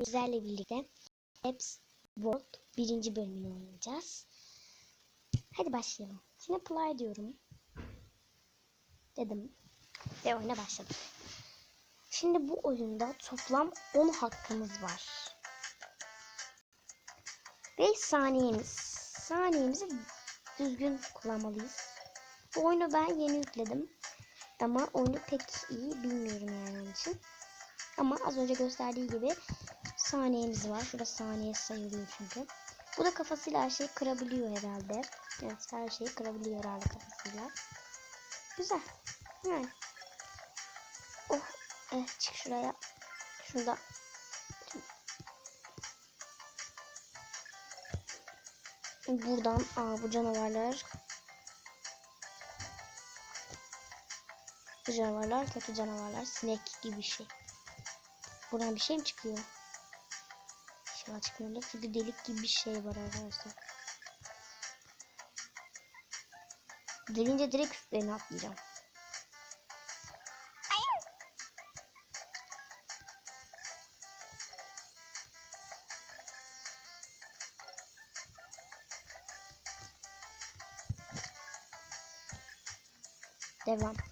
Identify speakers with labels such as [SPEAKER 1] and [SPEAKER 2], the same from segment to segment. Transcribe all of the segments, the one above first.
[SPEAKER 1] Bizlerle birlikte Apps World birinci bölümünü oynayacağız. Hadi başlayalım. Şimdi play diyorum. Dedim. Ve oyuna başladım. Şimdi bu oyunda toplam 10 hakkımız var. Ve saniyemiz. Saniyemizi düzgün kullanmalıyız. Bu oyunu ben yeni yükledim. Ama oyunu pek iyi bilmiyorum yani onun için. Ama az önce gösterdiği gibi saniyemiz var. Şurada saniye sayılıyor çünkü. Bu da kafasıyla her şeyi kırabiliyor herhalde. Evet her şeyi kırabiliyor herhalde kafasıyla. Güzel. Yani. Oh. Eh, çık şuraya. Şurada. Buradan aa, bu canavarlar Bu canavarlar kötü canavarlar. Sinek gibi bir şey. Buradan bir şey mi çıkıyor? İnşallah çıkmıyor. Çünkü delik gibi bir şey var arkadaşlar. Delince direkt üstlerine atlayacağım. Devam.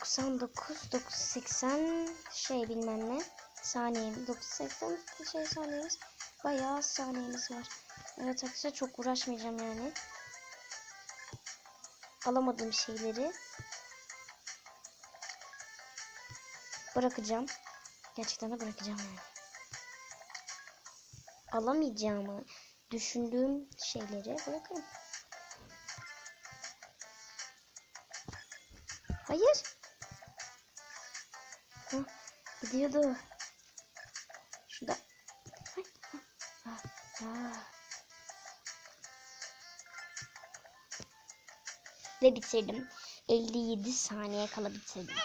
[SPEAKER 1] 99, 980 şey bilmem ne. Saniye. 980 şey saniyemiz. Bayağı saniyemiz var. Evet arkadaşlar çok uğraşmayacağım yani. Alamadığım şeyleri bırakacağım. Gerçekten de bırakacağım yani. Alamayacağımı düşündüğüm şeyleri bırakırım. Hayır. Gidiyordu. Şurada. Ah, ah. Ve bitirdim. 57 saniye kala bitirdim.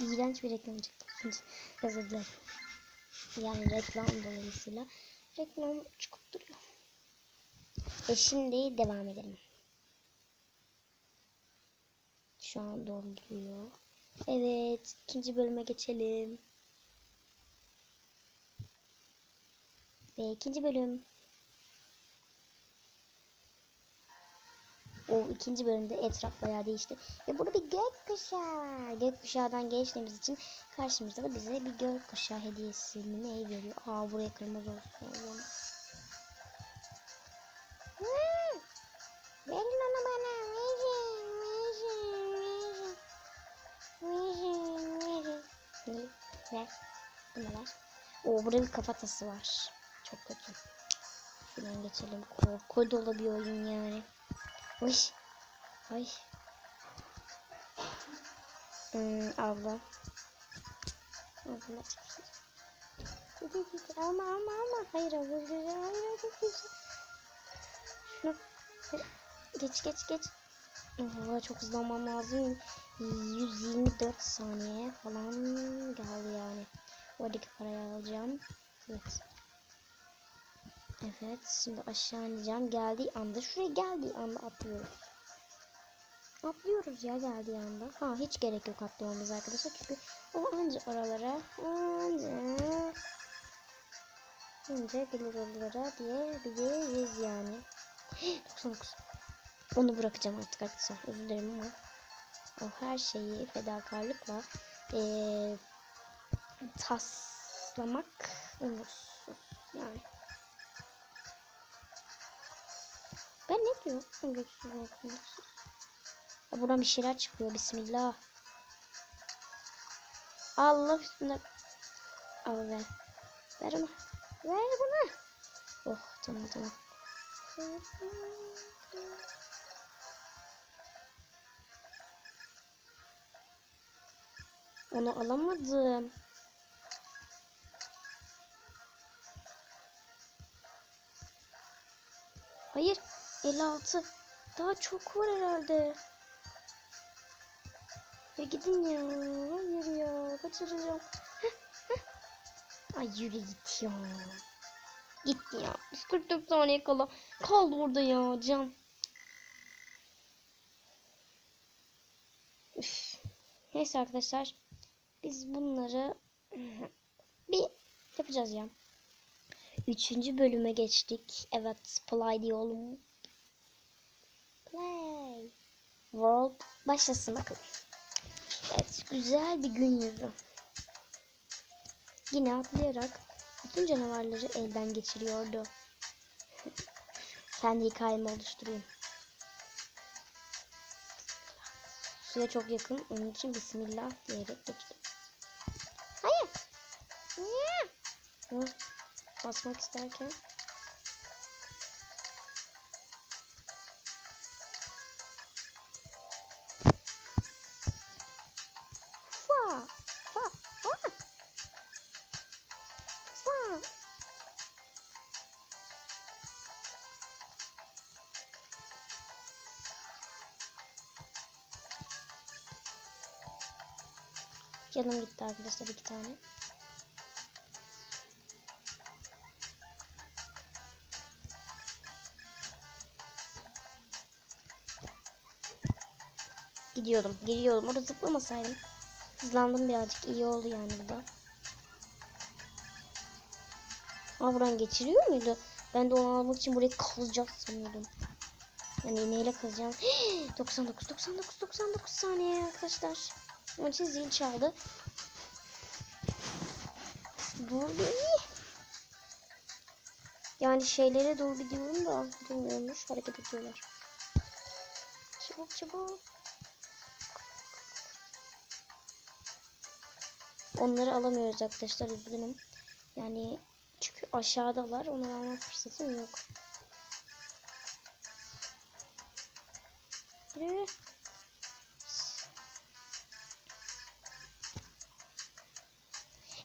[SPEAKER 1] İğrenç bir reklam çıktı. Özür dilerim. Yani reklam dolayısıyla reklam çıkıp duruyor. E şimdi devam edelim. Şu an dolduruyor. Evet, ikinci bölüme geçelim. Ve ikinci bölüm. O ikinci bölümde etraf bayağı değişti. Ve burada bir gökkuşağı. Gökkuşağından geçtiğimiz için karşımızda da bize bir gökkuşağı hediyesi mi ne veriyor. Aa buraya kırmızı olsun. Hmm. Verin onu bana. Verin. Verin. Verin. Verin. Verin. Ne? Ver. Bunu ver. Oo burada bir kafatası var. Çok kötü. Şuradan geçelim. Korku dolu bir oyun yani. Uy. Ay. Hmm, abla. Abla. Alma alma alma. Hayır abla. Hayır abla. Şunu. Geç geç geç. Oh, çok hızlanmam lazım. 124 saniye falan geldi yani. Oradaki parayı alacağım. Evet. Evet şimdi aşağı ineceğim. Geldiği anda şuraya geldiği anda atlıyoruz. Atlıyoruz ya geldiği anda. Ha hiç gerek yok atlamamız arkadaşlar. Çünkü o anca oralara anca anca gelir oralara diye biliriz yani. 99. Onu bırakacağım artık arkadaşlar. Özür dilerim ama o her şeyi fedakarlıkla ee, taslamak umursuz yani. Ben ne diyorum? Ya buradan bir şeyler çıkıyor. Bismillah. Allah üstünde. Al ver. Ver onu. Ver bana. Oh tamam tamam. Onu alamadım. Hayır. 56. Daha çok var herhalde. Ya gidin ya. Hayır ya. Kaçıracağım. Ay yürü git ya. Gitti ya. 44 saniye kala. Kaldı orada ya can. Üf. Neyse arkadaşlar. Biz bunları bir yapacağız ya. Üçüncü bölüme geçtik. Evet play diyorum. Play. World başlasın bakalım. Evet güzel bir gün yüzü. Yine atlayarak bütün canavarları elden geçiriyordu. Kendi hikayemi oluşturayım. Suya çok yakın. Onun için Bismillah diyerek geçtim. Hayır. Niye? Basmak isterken. Canım gitti arkadaşlar iki tane. Gidiyordum, gidiyordum. Orada zıplamasaydım. Hızlandım birazcık. iyi oldu yani bu da. Aa buradan geçiriyor muydu? Ben de onu almak için burayı kazacak sanıyordum. Yani iğneyle kazacağım. 99, 99, 99 saniye arkadaşlar. İçin zil çaldı. Bir. Yani şeylere doğru gidiyorum da bilmiyormuş. Hareket ediyorlar. Çabuk çabuk. Onları alamıyoruz arkadaşlar üzgünüm. Yani çünkü aşağıdalar. Onları alma fırsatım yok. Yürü.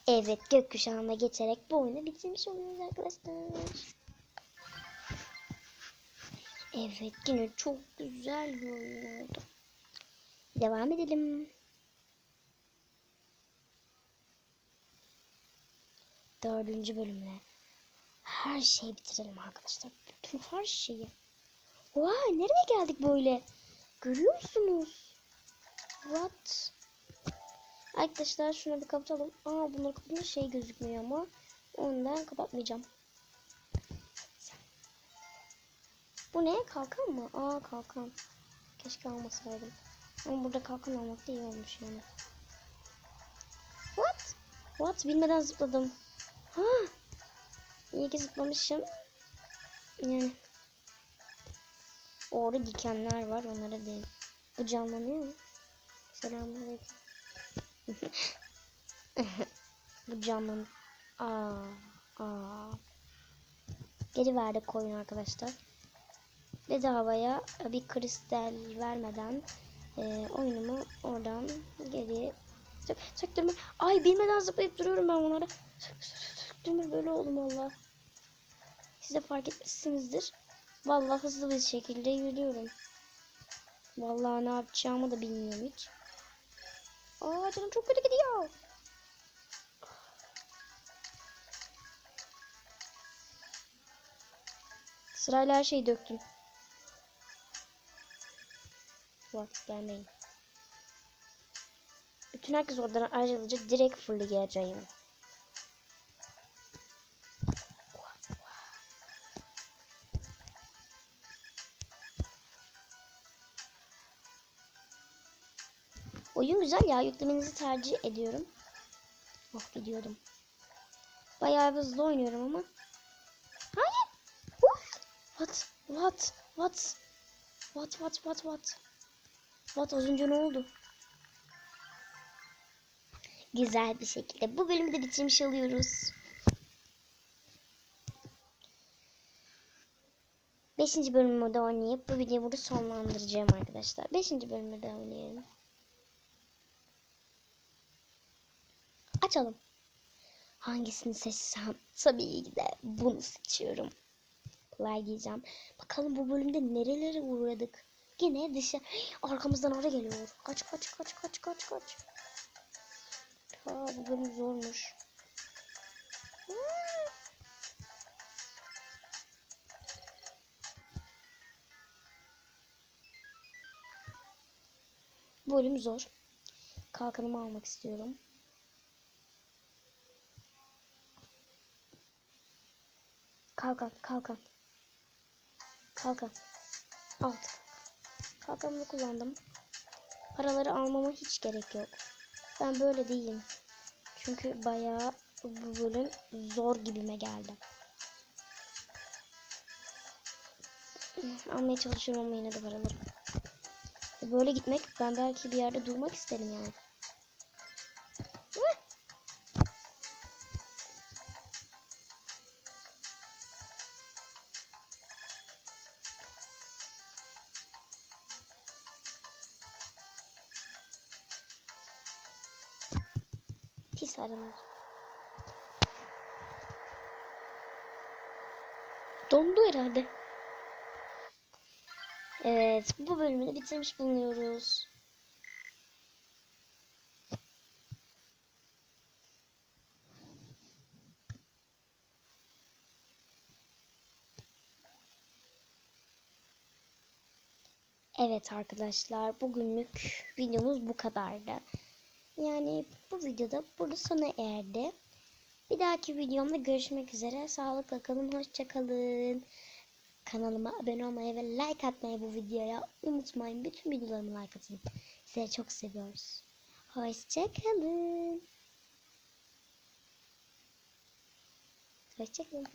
[SPEAKER 1] Evet gökkuşağına geçerek bu oyunu bitirmiş oluyoruz arkadaşlar. Evet yine çok güzel bir oyun oldu. Devam edelim. Dördüncü bölümle her şeyi bitirelim arkadaşlar. Bütün her şeyi. Vay nereye geldik böyle? Görüyor musunuz? What? Arkadaşlar şunu bir kapatalım. Aa bunlar kapatınca şey gözükmüyor ama ondan kapatmayacağım. Bu ne? Kalkan mı? Aa kalkan. Keşke almasaydım. Ama burada kalkan almak da iyi olmuş yani. What? What? Bilmeden zıpladım. Ha! İyi ki zıplamışım. Yani. Orada dikenler var. Onlara değil. Bu canlanıyor mu? Selamünaleyküm. Bu canlan. Aa, aa. Geri verdik koyun arkadaşlar. Bedavaya bir kristal vermeden e, oyunumu oradan geri Sök, söktürme. Ay bilmeden zıplayıp duruyorum ben bunlara. Sök, sök, sök, söktürme böyle oldum valla. Siz de fark etmişsinizdir. Vallahi hızlı bir şekilde yürüyorum. Vallahi ne yapacağımı da bilmiyorum hiç. Aa canım çok kötü gidiyor. Sırayla her şeyi döktüm. Bak gelmeyin. Bütün herkes oradan ayrılınca direkt fırlayacağım. Ya. Yüklemenizi tercih ediyorum. Oh gidiyordum. Bayağı hızlı oynuyorum ama. Hayır. What? What? What? What? What? What? What? What? Az önce ne oldu? Güzel bir şekilde bu bölümü de bitirmiş oluyoruz. Beşinci bölümü de oynayıp bu videoyu burada sonlandıracağım arkadaşlar. Beşinci bölümü de oynayalım. Açalım. Hangisini seçsem tabii ki de bunu seçiyorum. Kolay giyeceğim. Bakalım bu bölümde nerelere uğradık. Yine dışı. Arkamızdan ara geliyor. Kaç kaç kaç kaç kaç kaç. Ha bu bölüm zormuş. Bu bölüm zor. Kalkanımı almak istiyorum. Kalkan, kalkan. Kalkan. Aldık. Kalkanımı kullandım. Paraları almama hiç gerek yok. Ben böyle değilim. Çünkü bayağı bu bölüm zor gibime geldi. Almaya çalışıyorum ama yine de paraları. Böyle gitmek ben belki bir yerde durmak isterim yani. Aralar. Dondu herhalde. Evet, bu bölümü bitirmiş bulunuyoruz. Evet arkadaşlar, bugünlük videomuz bu kadardı. Yani bu videoda burada sona erdi. Bir dahaki videomda görüşmek üzere. Sağlıkla kalın, hoşça kalın. Kanalıma abone olmayı ve like atmayı bu videoya unutmayın. Bütün videolarımı like atın. Sizi çok seviyoruz. Hoşçakalın. Hoşçakalın.